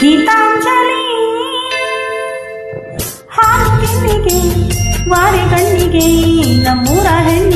ಗೀತಾಂಜಲಿ ಹಾಕಿನಿಗೆ ವಾರೆ ಕಣ್ಣಿಗೆ ನಮ್ಮೂರ ಹೆಣ್ಣು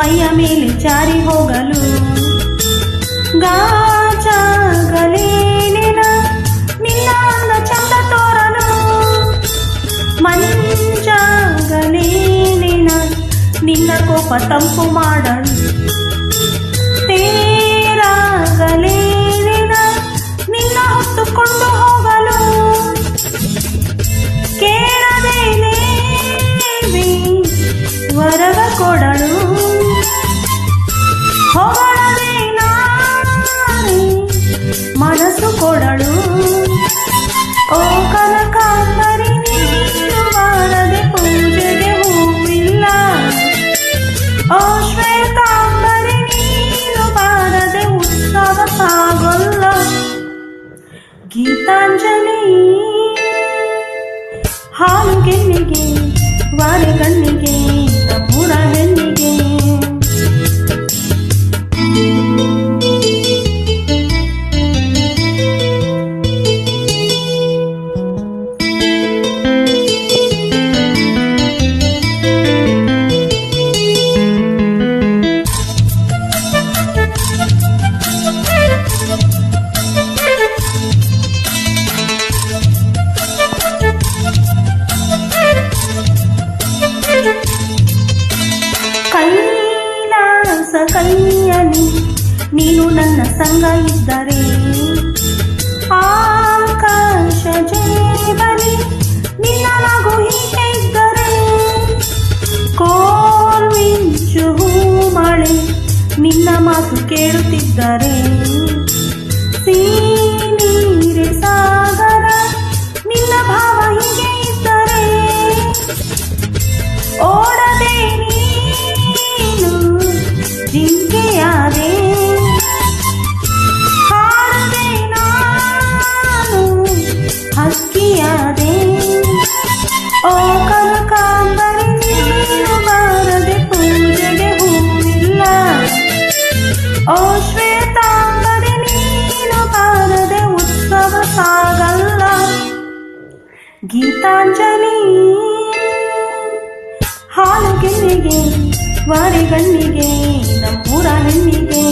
ಮೈಯ ಮೇಲೆ ಜಾರಿ ಹೋಗಲು ಗಾಜಾಗಲಿ ನಿನ ನಿನ್ನ ಅಂದ ಚಂದ ತೋರಲು ಮಂಜಾಗಲಿ ನಿನ ನಿನ್ನ ಕೋಪ ತಂಪು ಮಾಡಲು ತೇರಾಗಲಿ ನಿನ ನಿನ್ನ ಹೊತ್ತುಕೊಂಡು ಹೋಗಲು ಕೇಳದೇನೆ ವರವ ಕೊಡಲು ಹೊಗಳದೆ ನಾನೇ ಮನಸ್ಸು ಕೊಡಲು. ಓ ಕನಕಾಂಬರಿ, ನೀನು ಬಾರದೆ ಪೂಜೆಗೆ ಹೂವಿಲ್ಲ. ಓ ಶ್ವೇತಾಂಬರಿ, ನೀನು ಬಾರದೆ ಉತ್ಸವ ಸಾಗೊಲ್ಲ. ಗೀತಾಂಜಲಿ ನೀನು ನನ್ನ ಸಂಗ ಇದ್ದರೆ ಆಕಾಶ ಜೇಬಲಿ ನಿನ್ನ ನಗು ಹೀಗೆ ಇದ್ದರೆ ಕೋಲ್ವಿಂಚು ಮಳೆ ನಿನ್ನ ಮಾತು ಕೇಳುತ್ತಿದ್ದರೆ ನೀರೆ ಗೀತಾಂಜಲಿ. ಹಾಲು ಕೆನ್ನಿಗೆ ವಾರಿ ಗಣ್ಣಿಗೆ ನಮ್ಮೂರ ಹೆಣ್ಣಿಗೆ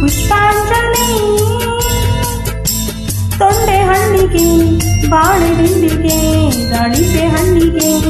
ಪುಷ್ಪಾಂಜಲಿ. ತೊಂಡೆ ಹಣ್ಣಿಗೆ ಬಾಳೆ ಬಿಂದಿಗೆ ದಾಳಿಂಬೆ ಹಣ್ಣಿಗೆ